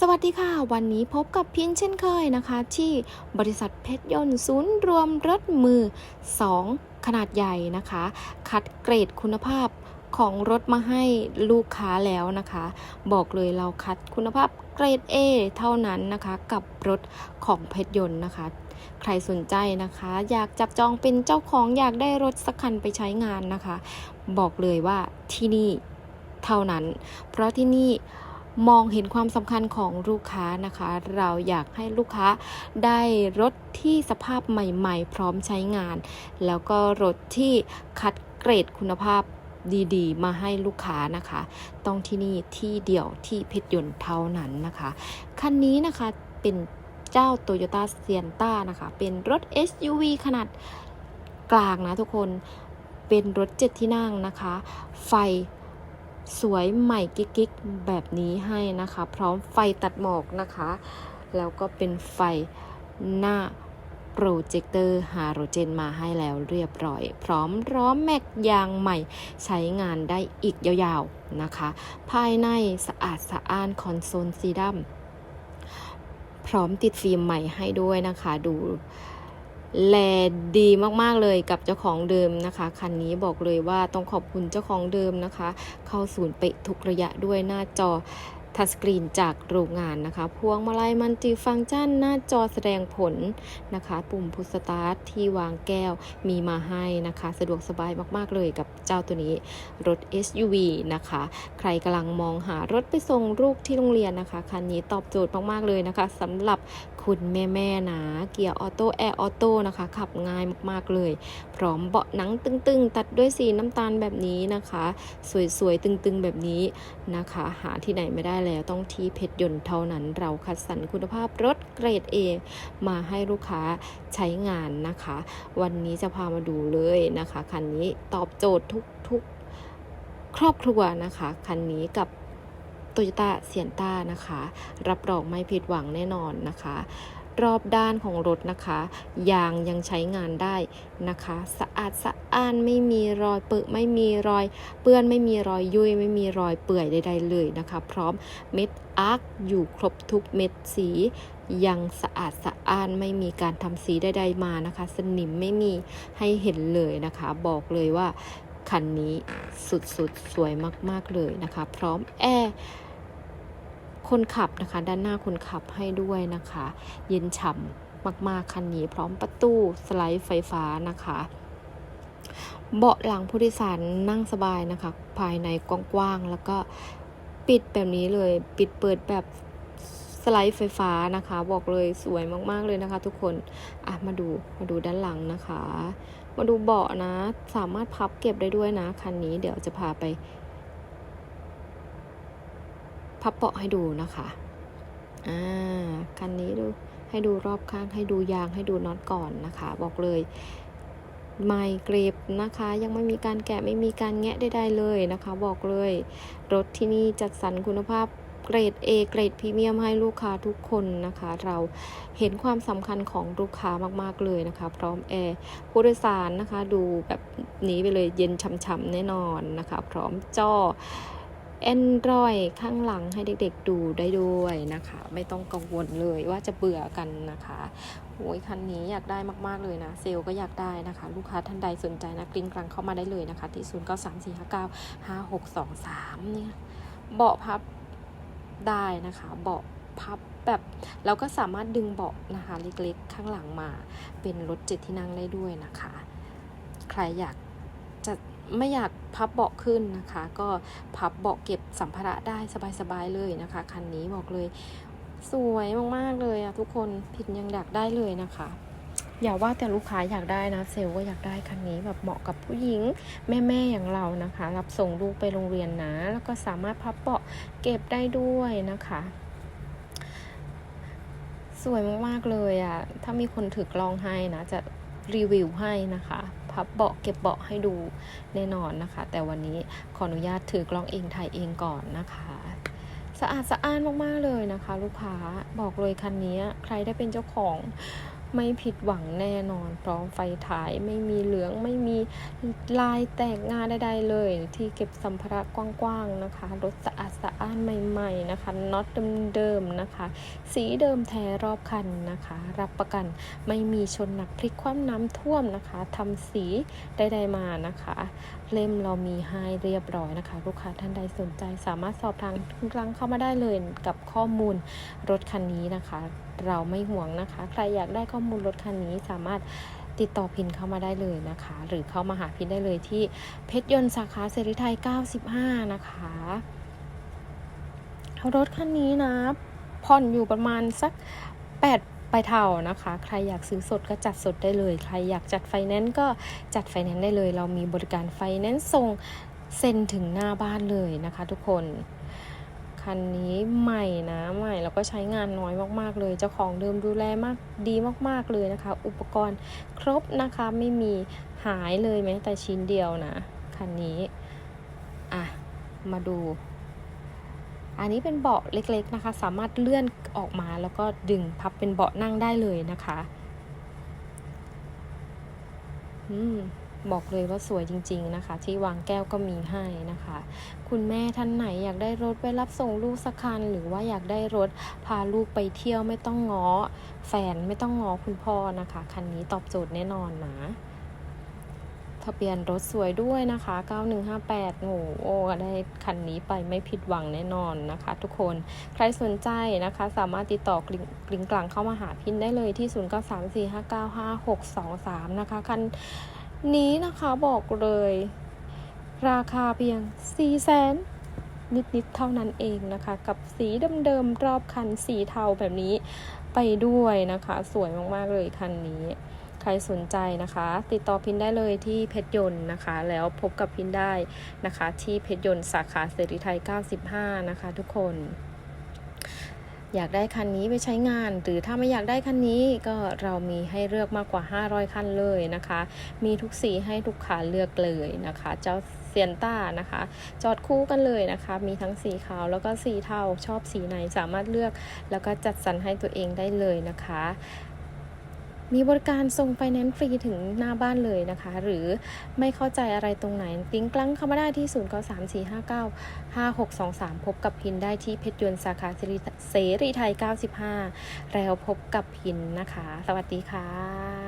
สวัสดีค่ะ วันนี้พบกับพินเช่นเคยนะคะ ที่บริษัทเพชรยนต์ศูนย์รวมรถมือ 2 ขนาดใหญ่นะคะ คัดเกรดคุณภาพของรถมาให้ลูกค้าแล้วนะคะ บอกเลยเราคัดคุณภาพเกรด A เท่านั้นนะคะ กับรถของเพชรยนต์นะคะ ใครสนใจนะคะ อยากจับจองเป็นเจ้าของอยากได้รถสักคันไปใช้งานนะคะ บอกเลยว่าที่นี่เท่านั้น เพราะที่นี่ มองเห็นความสำคัญของลูกค้านะคะ เราอยากให้ลูกค้าได้รถที่สภาพใหม่ๆ พร้อมใช้งาน แล้วก็รถที่คัดเกรดคุณภาพดีๆ มาให้ลูกค้านะคะ ต้องที่นี่ที่เดียวที่เพชรยนต์เท่านั้นนะคะ คันนี้นะคะเป็นเจ้า Toyota Sienna นะคะ เป็นรถ SUV ขนาดกลางนะทุกคน เป็นรถเจ็ดที่นั่งนะคะ ไฟ สวยใหม่กิ๊กๆแบบนี้ให้นะคะ พร้อมไฟตัดหมอกนะคะ แล้วก็เป็นไฟหน้าโปรเจคเตอร์ฮาโลเจนมาให้แล้วเรียบร้อย พร้อมล้อแม็กยางใหม่ใช้งานได้อีกยาวๆนะคะ ภายในสะอาดสะอ้านคอนโซลสีดำพร้อมติดฟิล์มใหม่ให้ด้วยนะคะดู แลดีมากๆเลยกับเจ้าของเดิมนะคะ คันนี้บอกเลยว่าต้องขอบคุณเจ้าของเดิมนะคะ เข้าศูนย์เปะทุกระยะด้วยหน้าจอ ทัชสกรีนจากโรงงานนะคะ พวงมาลัยมันติฟังก์ชันหน้าจอแสดงผลนะคะ ปุ่มพุชสตาร์ทที่วางแก้วมีมาให้นะคะ สะดวกสบายมากๆเลยกับเจ้าตัวนี้รถ SUV นะคะ ใครกำลังมองหารถไปส่งลูกที่โรงเรียนนะคะคันนี้ตอบโจทย์มากๆเลยนะคะสำหรับคุณแม่ๆนะเกียร์ออโต้แอร์ออโต้นะคะ ขับง่ายมากๆเลย พร้อมเบาะหนังตึงๆ ตัดด้วยสีน้ำตาลแบบนี้นะคะ สวยๆตึงๆแบบนี้นะคะ หาที่ไหนไม่ได้แล้วต้องที่เพชรยนต์เท่านั้น เราคัดสรรคุณภาพรถเกรด A มาให้ลูกค้าใช้งานนะคะ วันนี้จะพามาดูเลยนะคะคันนี้ตอบโจทย์ทุกๆครอบครัวนะคะคันนี้กับโตโยต้าเซียนต้านะคะ รับรองไม่ผิดหวังแน่นอนนะคะ รอบด้านของรถนะคะ ยางยังใช้งานได้นะคะ สะอาดสะอ้านไม่มีรอยเปื้อนไม่มีรอยเปื้อนไม่มีรอยยุ่ยไม่มีรอยเปื่อยใดๆเลยนะคะ พร้อมเม็ดอาร์คอยู่ครบทุกเม็ดสียังสะอาดสะอ้านไม่มีการทำสีใดๆมานะคะ สนิมไม่มีให้เห็นเลยนะคะ บอกเลยว่าคันนี้สุดๆสวยมากๆเลยนะคะ พร้อมแอร์ คนขับนะคะ ด้านหน้าคนขับให้ด้วยนะคะ เย็นฉ่ำมากๆคันนี้ พร้อมประตูสไลด์ไฟฟ้านะคะ เบาะหลังผู้โดยสารนั่งสบายนะคะ ภายในกว้างๆแล้วก็ปิดแบบนี้เลย ปิดเปิดแบบสไลด์ไฟฟ้านะคะ บอกเลยสวยมากๆเลยนะคะ ทุกคนอะมาดูมาดูด้านหลังนะคะ มาดูเบาะนะ สามารถพับเก็บได้ด้วยนะคันนี้เดี๋ยวจะพาไป พับเบาะให้ดูนะคะอ่าคันนี้ดูให้ดูรอบข้างให้ดูยางให้ดูน็อตก่อนนะคะ บอกเลยไม่เกรบนะคะ ยังไม่มีการแกะไม่มีการแงะใดๆเลยนะคะ บอกเลย รถที่นี่จัดสรรคุณภาพเกรด A เกรดพรีเมียมให้ลูกค้าทุกคนนะคะ เราเห็นความสำคัญของลูกค้ามากๆเลยนะคะ พร้อมแอร์ผู้โดยสารนะคะ ดูแบบนี้ไปเลยเย็นช่ำๆแน่นอนนะคะ พร้อมจอ Android ข้างหลังให้เด็กๆดูได้ด้วยนะคะ ไม่ต้องกังวลเลยว่าจะเบื่อกันนะคะโอ้ยคันนี้อยากได้มากๆเลยนะ เซลก็อยากได้นะคะ ลูกค้าท่านใดสนใจนะกริ้งกรังเข้ามาได้เลยนะคะ ที่ 0 9 3 4 5 9 5 6 2 3เนี่ยเบาะพับได้นะคะ เบาะพับแบบเราก็สามารถดึงเบาะนะคะ เล็กๆ ข้างหลังมา เป็นรถเจ็ดที่นั่งได้ด้วยนะคะ ใครอยากจะ ไม่อยากพับเบาะขึ้นนะคะ ก็พับเบาะเก็บสัมภาระได้สบายๆเลยนะคะ คันนี้บอกเลยสวยมากๆเลยอะทุกคนผิดยังอยากได้เลยนะคะ อย่าว่าแต่ลูกค้าอยากได้นะ เซลก็อยากได้คันนี้แบบเหมาะกับผู้หญิง แม่ๆอย่างเรานะคะ รับส่งลูกไปโรงเรียนนะ แล้วก็สามารถพับเบาะเก็บได้ด้วยนะคะสวยมากๆเลยอะ่ะถ้ามีคนถือกล้องให้นะ จะรีวิวให้นะคะ พับเบาะเก็บเบาะให้ดูแน่นอนนะคะ แต่วันนี้ขออนุญาตถือกล้องเองถ่ายเองก่อนนะคะสะอาดสะอ้านมาก ๆ เลยนะคะ ลูกค้าบอกเลยคันนี้ใครได้เป็นเจ้าของ ไม่ผิดหวังแน่นอน พร้อมไฟถ่ายไม่มีเหลืองไม่มีลายแตกงาใดๆเลย ที่เก็บสัมภาระกว้างๆนะคะรถสะอาดสะอ้านใหม่ ๆนะคะน็อตเดิมๆนะคะ สีเดิมแท้รอบคันนะคะ รับประกันไม่มีชนหนักพลิกคว่ำน้ำท่วมนะคะทำสีใดๆมานะคะ เล่มเรามีให้เรียบร้อยนะคะ ลูกค้าท่านใดสนใจสามารถสอบทางกลางเข้ามาได้เลยกับข้อมูลรถคันนี้นะคะ เราไม่ห่วงนะคะ ใครอยากได้ข้อมูลมูลรถคันนี้สามารถติดต่อพินเข้ามาได้เลยนะคะ หรือเข้ามาหาพินได้เลยที่เพชรยนต์สาขาเสรีไทย 95 นะคะรถคันนี้นะ ผ่อนอยู่ประมาณสัก 8ไปเท่านะคะ ใครอยากซื้อสดก็จัดสดได้เลย ใครอยากจัดไฟแนนซ์ก็จัดไฟแนนซ์ได้เลย เรามีบริการไฟแนนซ์ส่งเซ็นถึงหน้าบ้านเลยนะคะทุกคน คันนี้ใหม่นะใหม่แล้วก็ใช้งานน้อยมากๆเลย เจ้าของเดิมดูแลมากดีมากๆเลยนะคะ อุปกรณ์ครบนะคะไม่มีหายเลยแม้แต่ชิ้นเดียวนะคันนี้อะมาดู อันนี้เป็นเบาะเล็กๆนะคะ สามารถเลื่อนออกมาแล้วก็ดึงพับเป็นเบาะนั่งได้เลยนะคะ อืม บอกเลยว่าสวยจริง ๆนะคะ ที่วางแก้วก็มีให้นะคะ คุณแม่ท่านไหนอยากได้รถไปรับส่งลูกสักคัน หรือว่าอยากได้รถพาลูกไปเที่ยวไม่ต้องง้อแฟนไม่ต้องง้อคุณพ่อนะคะ คันนี้ตอบโจทย์แน่นอนนะทะเบียนรถสวยด้วยนะคะ 9158โอ้โหได้คันนี้ไปไม่ผิดหวังแน่นอนนะคะ ทุกคน ใครสนใจนะคะ สามารถติดต่อกลิงกลิงกลางเข้ามาหาพินได้เลยที่ 0934595623 นะคะ คัน นี้นะคะบอกเลย ราคาเพียง4แสนนิด ๆ เท่านั้นเองนะคะ กับสีเดิม ๆ รอบคันสีเทาแบบนี้ไปด้วยนะคะ สวยมาก ๆ เลยคันนี้ ใครสนใจนะคะ ติดต่อพินได้เลยที่เพชรยนต์นะคะ แล้วพบกับพินได้นะคะ ที่เพชรยนต์สาขาเสรีไทย 95 นะคะ ทุกคน อยากได้คันนี้ไปใช้งาน หรือถ้าไม่อยากได้คันนี้ก็เรามีให้เลือกมากกว่า 500 คันเลยนะคะ มีทุกสีให้ทุกขาเลือกเลยนะคะ เจ้าเซียนต้านะคะ จอดคู่กันเลยนะคะ มีทั้งสีขาวแล้วก็สีเทาชอบสีไหนสามารถเลือก แล้วก็จัดสรรให้ตัวเองได้เลยนะคะ มีบริการส่งไฟแนนซ์ฟรีถึงหน้าบ้านเลยนะคะ หรือไม่เข้าใจอะไรตรงไหน ติ้งกลั้งเข้ามาได้ที่ 0 9 3 4 5 9 5 6 2 3 พบกับพินได้ที่เพชรยนต์สาขาเสรีเสรีไทย 95 แล้วพบกับพินนะคะ สวัสดีค่ะ